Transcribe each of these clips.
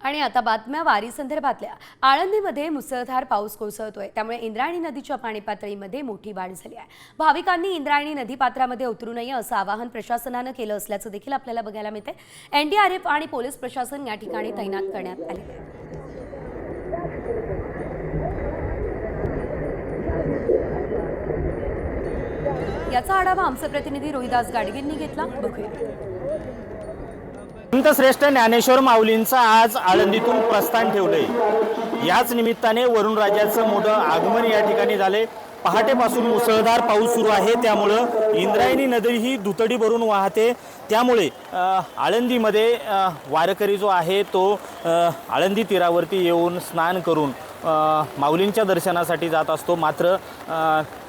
आणि आता बातम्या वारी संदर्भातल्या. आळंदीमध्ये मुसळधार पाऊस कोसळतोय. त्यामुळे इंद्रायणी नदीच्या पाणी पातळीमध्ये मोठी वाढ झाली आहे. भाविकांनी इंद्रायणी नदी पात्रामध्ये उतरू नये असं आवाहन प्रशासनानं केलं असल्याचं देखील आपल्याला बघायला मिळते एनडीआरएफ आणि पोलीस प्रशासन या ठिकाणी तैनात करण्यात आले. आहे याचा आढावा आमचे प्रतिनिधी रोहिदास गाडगींनी घेतला. बघूया. संतश्रेष्ठ ज्ञानेश्वर माऊलींचं आज आळंदीतून प्रस्थान ठेवलंय. याच निमित्ताने वरुण राजाचं मोठं आगमन या ठिकाणी झाले पहाटेपासून मुसळधार पाऊस सुरू आहे त्यामुळं इंद्रायणी नदी ही दुतडी भरून वाहते. त्यामुळे आळंदीमध्ये वारकरी जो आहे तो आळंदी तीरावरती येऊन स्नान करून माऊलींच्या दर्शनासाठी जात असतो. मात्र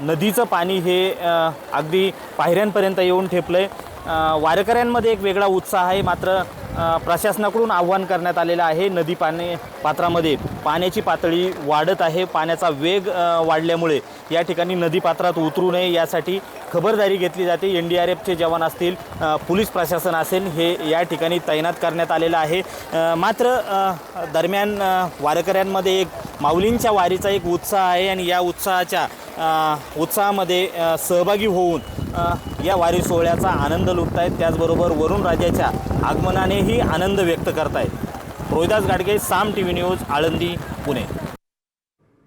नदीचं पाणी हे अगदी पायऱ्यांपर्यंत येऊन ठेपलं आहे वारकऱ्यांमध्ये एक वेगळा उत्साह आहे. मात्र प्रशासनाकडून आव्हान करण्यात आलेलं आहे. नदी पाणी पात्रामध्ये पाण्याची पातळी वाढत आहे. पाण्याचा वेग वाढल्यामुळे या ठिकाणी नदीपात्रात उतरू नये यासाठी खबरदारी घेतली जाते. एन डी आर एफचे जवान असतील पोलीस प्रशासन असेल हे या ठिकाणी तैनात करण्यात आलेलं आहे. मात्र दरम्यान वारकऱ्यांमध्ये एक माऊलींच्या वारीचा एक उत्साह आहे आणि या उत्साहाच्या उत्साहामध्ये सहभागी होऊन या वारी सोहळ्याचा आनंद लुटत आहेत त्याचबरोबर वरुण राजाच्या आगमनानेही आनंद व्यक्त करतायत. Rohidas Gadge Saam T V news Alandi Pune.